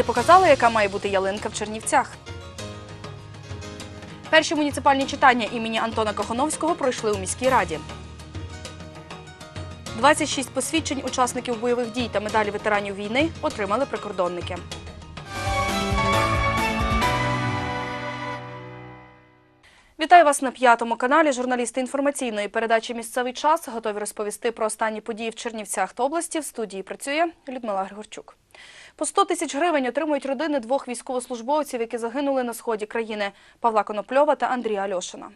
Діти показали, яка має бути ялинка в Чернівцях. Перші муніципальні читання імені Антона Кохановського пройшли у міській раді. 26 посвідчень учасників бойових дій та медалі ветеранів війни отримали прикордонники. Вітаю вас на п'ятому каналі. Журналісти інформаційної передачі Місцевий час готові розповісти про останні події в Чернівцях та області. В студії працює Людмила Григорчук. По 100 тисяч гривень отримують родини двох військовослужбовців, які загинули на сході країни Павла Конопльова та Андрія Альошина.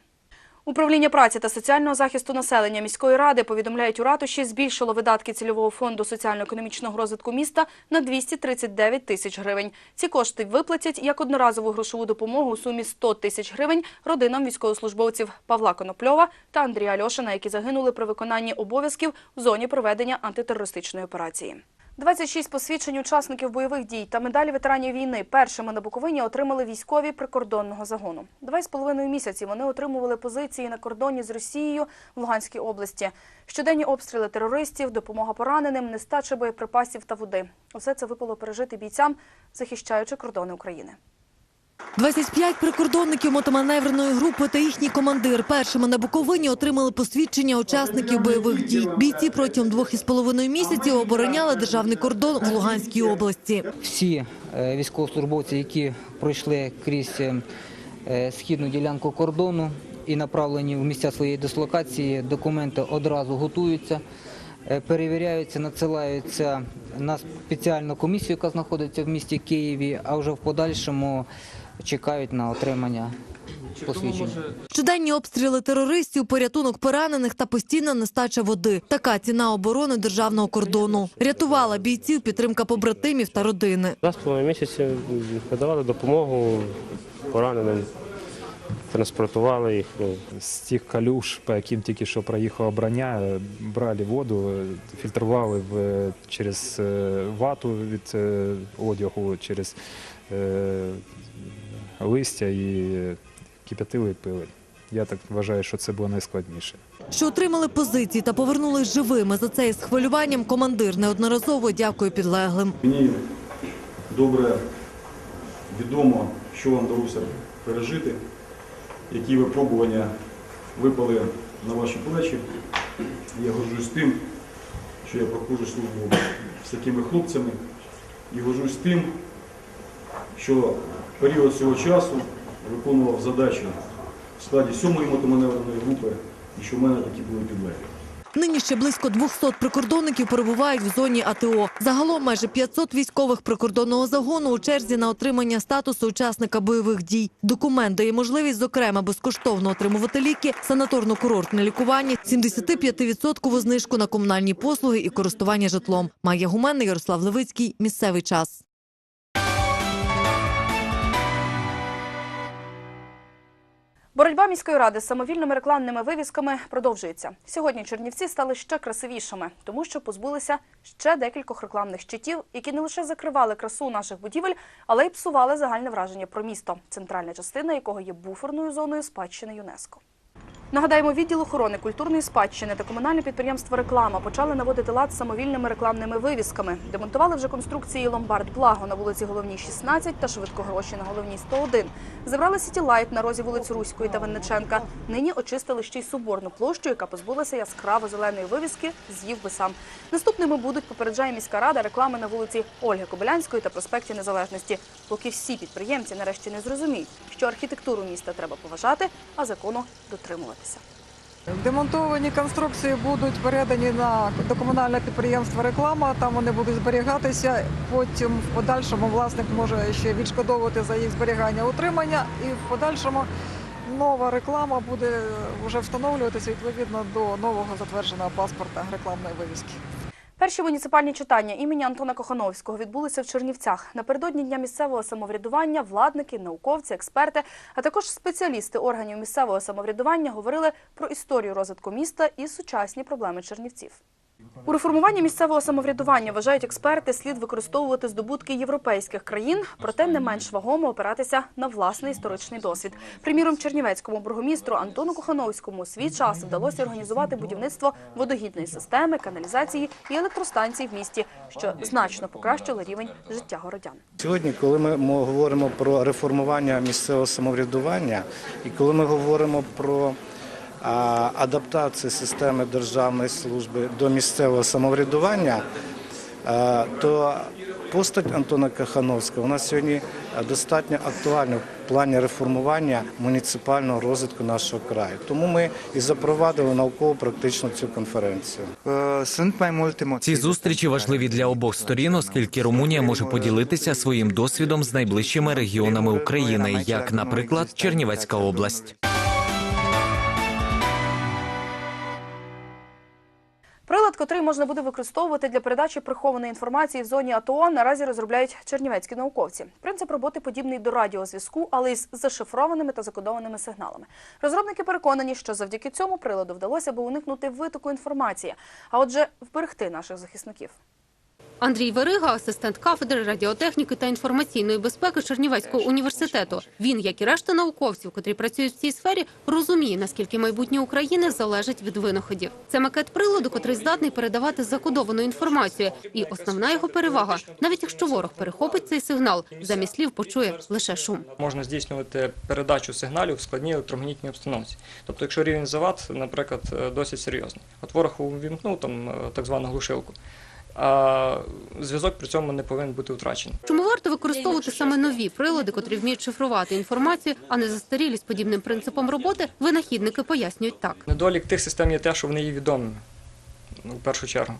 Управління праці та соціального захисту населення міської ради повідомляють у ратуші збільшило видатки цільового фонду соціально-економічного розвитку міста на 239 тисяч гривень. Ці кошти виплатять як одноразову грошову допомогу у сумі 100 тисяч гривень родинам військовослужбовців Павла Конопльова та Андрія Альошина, які загинули при виконанні обов'язків в зоні проведення антитерористичної операції. 26 посвідчень учасників бойових дій та медалі ветеранів війни першими на Буковині отримали військові прикордонного загону. Два з половиною місяці вони отримували позиції на кордоні з Росією в Луганській області. Щоденні обстріли терористів, допомога пораненим, нестача боєприпасів та води. Усе це випало пережити бійцям, захищаючи кордони України. 25 прикордонників мотоманевреної групи та їхній командир першими на Буковині отримали посвідчення учасників бойових дій. Бійці протягом двох із половиною місяців обороняли державний кордон в Луганській області. всі е, військовослужбовці, які пройшли крізь е, е, східну ділянку кордону і направлені в місця своєї дислокації, документи одразу готуються, перевіряються, надсилаються на спеціальну комісію, яка знаходиться в місті Києві, а вже в подальшому чекають на отримання. Щоденні обстріли терористів, порятунок поранених та постійна нестача води. Така ціна оборони державного кордону. Рятувала бійців підтримка побратимів та родини. Два з половиною місяці видавали допомогу пораненим, транспортували їх. Ну, з тих калюш, по яким тільки що проїхала броня, е, брали воду, е, фільтрували в, через е, вату від одягу, через листя і кип'ятили і пили. Я так вважаю, що це було найскладніше. Що отримали позиції та повернулись живими. За це із хвилюванням командир неодноразово дякує підлеглим. Мені добре відомо, що вам вдалося пережити, які випробування випали на ваші плечі. Я горжусь тим, що я проходжу службу з такими хлопцями і горжусь тим, що в період цього часу виконував задачі в складі 7-ї мотоманевреної групи і що в мене такі були підлеглі. Нині ще близько 200 прикордонників перебувають в зоні АТО. Загалом майже 500 військових прикордонного загону у черзі на отримання статусу учасника бойових дій. Документ дає можливість, зокрема, безкоштовно отримувати ліки, санаторно-курортне лікування, 75% знижку на комунальні послуги і користування житлом. Майя Гуменна, Ярослав Левицький. Місцевий час. Боротьба міської ради з самовільними рекламними вивісками продовжується. Сьогодні Чернівці стали ще красивішими, тому що позбулися ще декількох рекламних щитів, які не лише закривали красу наших будівель, але й псували загальне враження про місто, центральна частина якого є буферною зоною спадщини ЮНЕСКО. Нагадаємо, відділ охорони культурної спадщини та комунальне підприємство Реклама почали наводити лад самовільними рекламними вивісками. Демонтували вже конструкції Ломбард Благо на вулиці Головній 16 та Швидкогроші на Головній 101. Забрали Сіті Лайт на розі вулиць Руської та Винниченка. Нині очистили ще й Соборну площу, яка позбулася яскраво зеленої вивіски з'їв би сам. Наступними будуть, попереджає міська рада, реклами на вулиці Ольги Кобилянської та проспекті Незалежності. Поки всі підприємці нарешті не зрозуміють, що архітектуру міста треба поважати, а закону дотримуватися. Демонтовані конструкції будуть передані на до комунальне підприємство реклама. Там вони будуть зберігатися. Потім в подальшому власник може ще відшкодовувати за їх зберігання утримання, і в подальшому нова реклама буде вже встановлюватися відповідно до нового затвердженого паспорта рекламної вивіски. Перші муніципальні читання імені Антона Кохановського відбулися в Чернівцях. Напередодні дня місцевого самоврядування владники, науковці, експерти, а також спеціалісти органів місцевого самоврядування говорили про історію розвитку міста і сучасні проблеми чернівців. У реформуванні місцевого самоврядування вважають експерти, слід використовувати здобутки європейських країн, проте не менш вагомо опиратися на власний історичний досвід. Приміром, чернівецькому бургомістру Антону Кохановському свій час вдалося організувати будівництво водогідної системи, каналізації і електростанцій в місті, що значно покращило рівень життя городян. Сьогодні, коли ми говоримо про реформування місцевого самоврядування, і коли ми говоримо про а, адаптацію системи державної служби до місцевого самоврядування, то постать Антона Кахановського у нас сьогодні достатньо актуальна в плані реформування муніципального розвитку нашого краю. Тому ми і запровадили науково-практичну цю конференцію. Ці зустрічі важливі для обох сторін, оскільки Румунія може поділитися своїм досвідом з найближчими регіонами України, як, наприклад, Чернівецька область. Можна буде використовувати для передачі прихованої інформації в зоні АТО, наразі розробляють чернівецькі науковці. Принцип роботи подібний до радіозв'язку, але із зашифрованими та закодованими сигналами. Розробники переконані, що завдяки цьому приладу вдалося би уникнути витоку інформації, а отже, вберегти наших захисників. Андрій Верига, асистент кафедри радіотехніки та інформаційної безпеки Чернівецького університету. Він, як і решта науковців, котрі працюють в цій сфері, розуміє, наскільки майбутнє України залежить від винаходів. Це макет приладу, котрий здатний передавати закодовану інформацію. І основна його перевага, навіть якщо ворог перехопить цей сигнал, замість слів почує лише шум. можна здійснювати передачу сигналів в складній електромагнітній обстановці. Тобто, якщо рівень завад, наприклад, е, досить серйозний, от ворог увімкнув там е, так звану глушилку, а зв'язок при цьому не повинен бути втрачений. Чому варто використовувати саме нові прилади, котрі вміють шифрувати інформацію, а не застарілі з подібним принципом роботи? Винахідники пояснюють так. Недолік тих систем є те, що вони є відомими, ну, в першу чергу.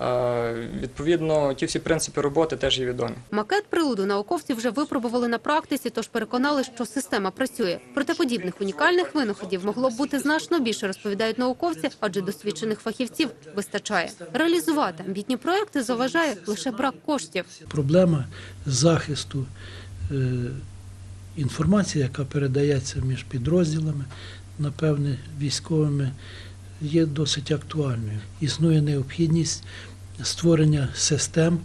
Е, Відповідно, ті всі принципи роботи теж є відомі. Макет приладу науковці вже випробували на практиці, тож переконали, що система працює. Проте подібних унікальних винаходів могло б бути значно більше, розповідають науковці, адже досвідчених фахівців вистачає. Реалізувати амбітні проекти заважає лише брак коштів. проблема захисту е, інформації, яка передається між підрозділами, напевне, військовими, є досить актуальною. Існує необхідність створення систем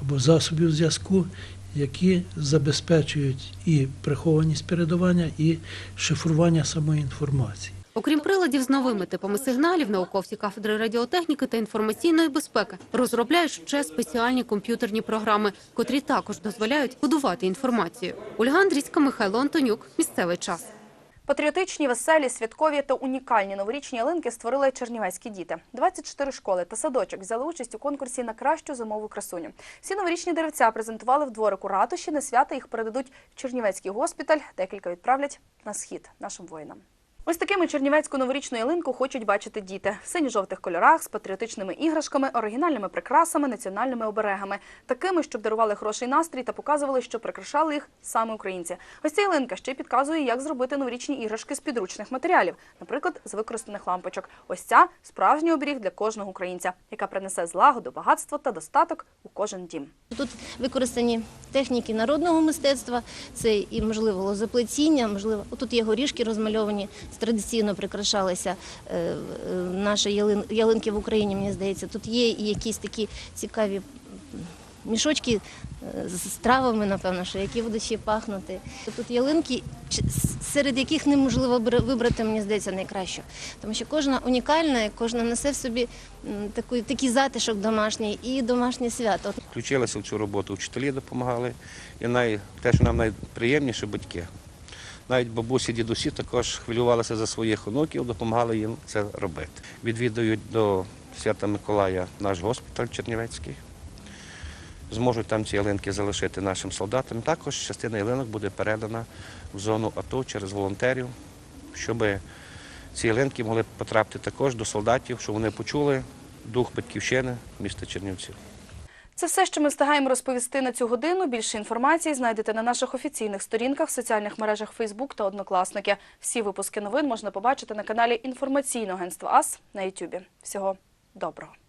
або засобів зв'язку, які забезпечують і прихованість передавання, і шифрування самої інформації. Окрім приладів з новими типами сигналів, науковці кафедри радіотехніки та інформаційної безпеки розробляють ще спеціальні комп'ютерні програми, котрі також дозволяють будувати інформацію. Ольга Андрійська, Михайло Антонюк. Місцевий час. Патріотичні, веселі, святкові та унікальні новорічні ялинки створили чернівецькі діти. 24 школи та садочок взяли участь у конкурсі на кращу зимову красуню. Всі новорічні деревця презентували в дворику ратуші. На свята їх передадуть в Чернівецький госпіталь. Декілька відправлять на схід нашим воїнам. Ось такими чернівецьку новорічну ялинку хочуть бачити діти в синьо-жовтих кольорах з патріотичними іграшками, оригінальними прикрасами, національними оберегами, такими, щоб дарували хороший настрій та показували, що прикрашали їх саме українці. Ось ця ялинка ще підказує, як зробити новорічні іграшки з підручних матеріалів, наприклад, з використаних лампочок. Ось ця справжній оберіг для кожного українця, яка принесе злагоду, багатство та достаток у кожен дім. Тут використані техніки народного мистецтва, це і можливо лозоплетіння, можливо, тут є горішки розмальовані, традиційно прикрашалися е, е, наші ялинки в Україні, мені здається. Тут є і якісь такі цікаві мішочки е, з травами, напевно, що які будуть ще пахнути. Тут ялинки, серед яких неможливо бра- вибрати, мені здається, найкращу. Тому що кожна унікальна, кожна несе в собі таку, такий затишок домашній і домашнє свято. Включилися в цю роботу, вчителі допомагали. І най, те, що нам найприємніше, батьки. Навіть бабусі, дідусі також хвилювалися за своїх онуків, допомагали їм це робити. Відвідують до Свята Миколая наш госпіталь Чернівецький. Зможуть там ці ялинки залишити нашим солдатам. Також частина ялинок буде передана в зону АТО через волонтерів, щоб ці ялинки могли потрапити також до солдатів, щоб вони почули дух батьківщини міста Чернівців. Це все, що ми встигаємо розповісти на цю годину. Більше інформації знайдете на наших офіційних сторінках в соціальних мережах Facebook та Однокласники. Всі випуски новин можна побачити на каналі інформаційного агентства АС на YouTube. Всього доброго.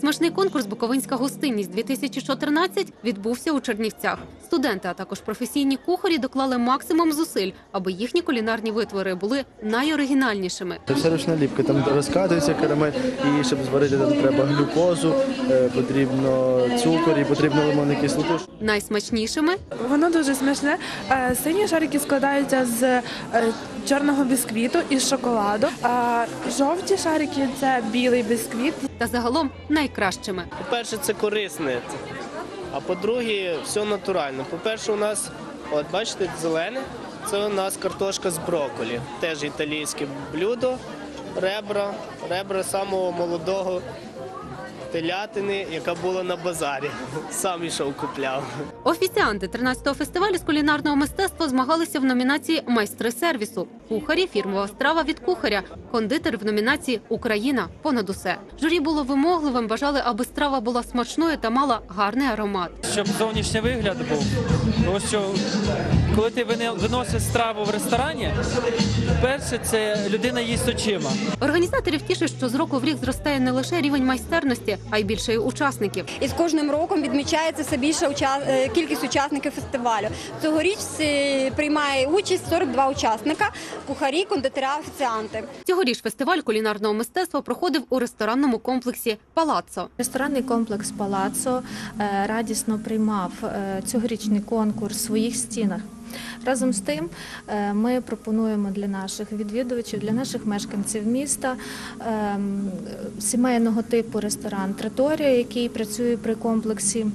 Смачний конкурс Буковинська гостинність 2014 відбувся у Чернівцях. Студенти, а також професійні кухарі доклали максимум зусиль, аби їхні кулінарні витвори були найоригінальнішими. Це все ручна ліпка, там розкатується карамель, і щоб зварити там треба глюкозу, е, потрібно цукор і потрібно лимонну кислоту. Найсмачнішими Воно дуже смачне. Е, Сині шарики складаються з е, чорного бісквіту і шоколаду. А жовті шарики це білий бісквіт. та загалом найкращими. По-перше, це корисне. А по-друге, все натурально. По-перше, у нас, от бачите, зелене, це у нас картошка з брокколі. Теж італійське блюдо, ребра, ребра самого молодого телятини, яка була на базарі. Сам ішов купляв. Офіціанти 13-го фестивалю з кулінарного мистецтва змагалися в номінації Майстри сервісу, кухарі, фірмова страва від кухаря, кондитер в номінації Україна понад усе. Журі було вимогливим, бажали, аби страва була смачною та мала гарний аромат. щоб зовнішній вигляд був. Тому що коли ти виносиш страву в ресторані, перше це людина їсть очима. Організаторів тішить, що з року в рік зростає не лише рівень майстерності, а й більше й учасників. І з кожним роком відмічається все більша е, кількість учасників фестивалю. Цьогоріч е, приймає участь 42 учасника, кухарі, кондитера, офіціанти. Цьогоріч фестиваль кулінарного мистецтва проходив у ресторанному комплексі Палаццо. Ресторанний комплекс Палацо е, радісно приймав цьогорічний конкурс в своїх стінах. Разом з тим, е, ми пропонуємо для наших відвідувачів, для наших мешканців міста ем, сімейного типу ресторан Траторія, який працює при комплексі.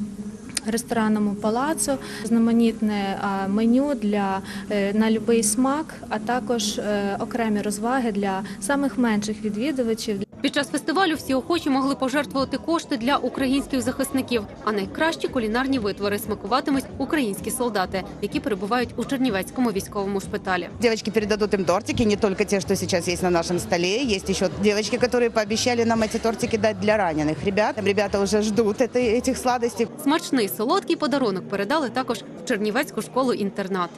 Ресторанному палацу знаменітне меню для е, на будь-який смак, а також е, окремі розваги для самих менших відвідувачів. Під час фестивалю всі охочі могли пожертвувати кошти для українських захисників. А найкращі кулінарні витвори смакуватимуть українські солдати, які перебувають у Чернівецькому військовому шпиталі. Девочки передадут им тортики, не только те, что сейчас есть на нашем столе. Есть еще девочки, которые пообещали нам эти тортики дать для раненых ребят. Ребята уже ждут этой- этих сладостей. Смачний солодкий подарунок передали також в Чернівецьку школу інтернат.